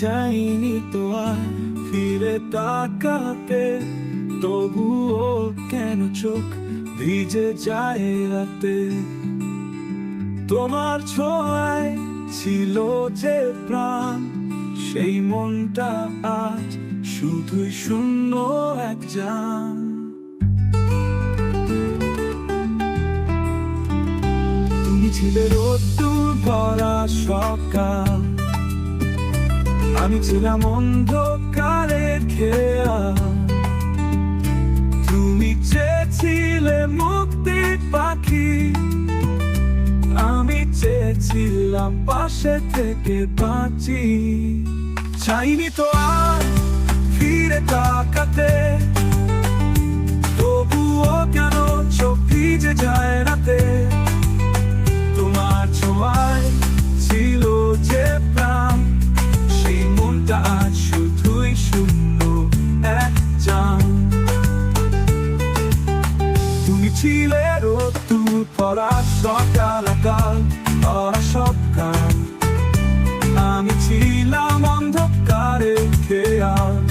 চাইনি তো আর ফিরে তাকাতে, তবুও কেন চোখ ভিজে যায় রাতে? তোমার ছোঁয়ায় ছিল যে প্রাণ, সেই মনটা আজ শুধুই শূন্য এক জান। তুমি ছিলে রোদ্দুর ভরা সকাল আমি ছিলাম অন্ধকারে খেয়া তুমি চেয়েছিলে মুক্তি পাখি। আমি চেয়েছিলাম পাশে থেকে বাঁচি। চাইনি তো আর কাল পরা সকাল। আমি ছিলাম অন্ধকারে খেয়াল।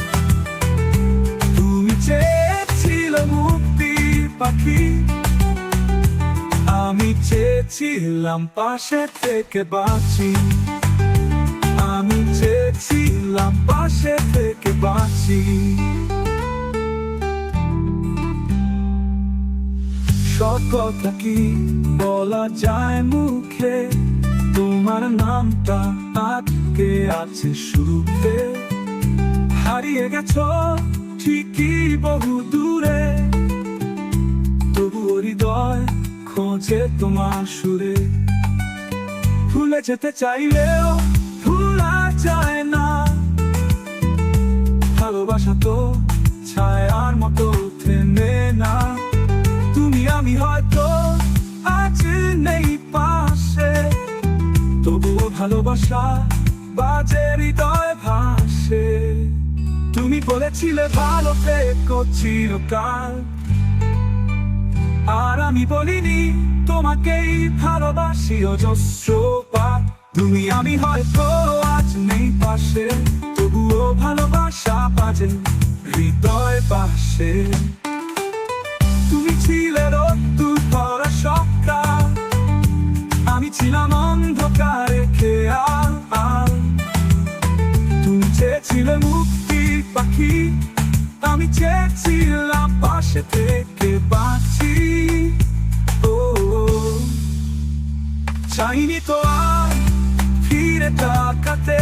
তুমি চেয়েছিলে মুক্তি পাখি। আমি চেয়েছিলাম পাশে থেকে বাঁচি। আমি চেয়েছিলাম পাশে থেকে বাঁচি। কথা কি বলা যায় মুখে? তোমার নামটা আটকে আছে শুরুতে। হারিয়ে গেছো ঠিকই বহু দূরে। তবু হৃদয় খোঁজে তোমার সুরে। ভুলে যেতে চাইলেও ভুলা যায় না। ভালোবাসা তো ভালোবাসা বাজে হৃদয় ভাসে। তুমি বলেছিলে চিরকাল। আর আমি বলিনি তোমাকেই ভালোবাসি অজস্র তুমি আমি হয়তো আজ নেই পাশে, তবুও ভালোবাসা বাজে হৃদয় পাশে। তুমি ছিলে চেয়েছিলে মুক্তি পাখি। আমি চেয়েছিলাম পাশে থেকে বাঁচি। ও, চাইনি তো আর ফিরে তাকাতে।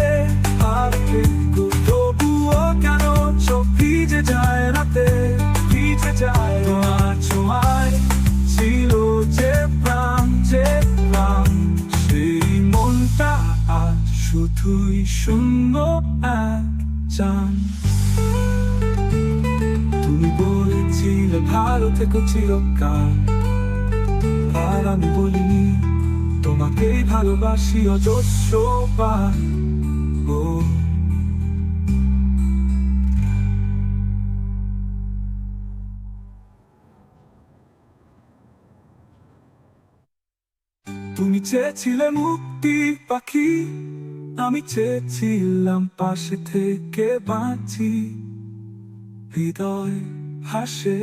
আর একটু তবুও কেন চোখ ভিজে যায় রাতে? ভিজে যায় তোমার ছোঁয়ায় ছিল যে প্রাণ যে প্রাণ। সেই মনটা আজ শুধুই শূন্য এক তুমি বলেছিলে ভালো থেকো চিরকাল। আর আমি বলিনি, তোমাকেই ভালোবাসি অজস্র বার ও। তুমি চেয়েছিলে মুক্তি পাখি। আমি চেয়েছিলাম পাশে থেকে বাঁচি। হৃদয় হাসে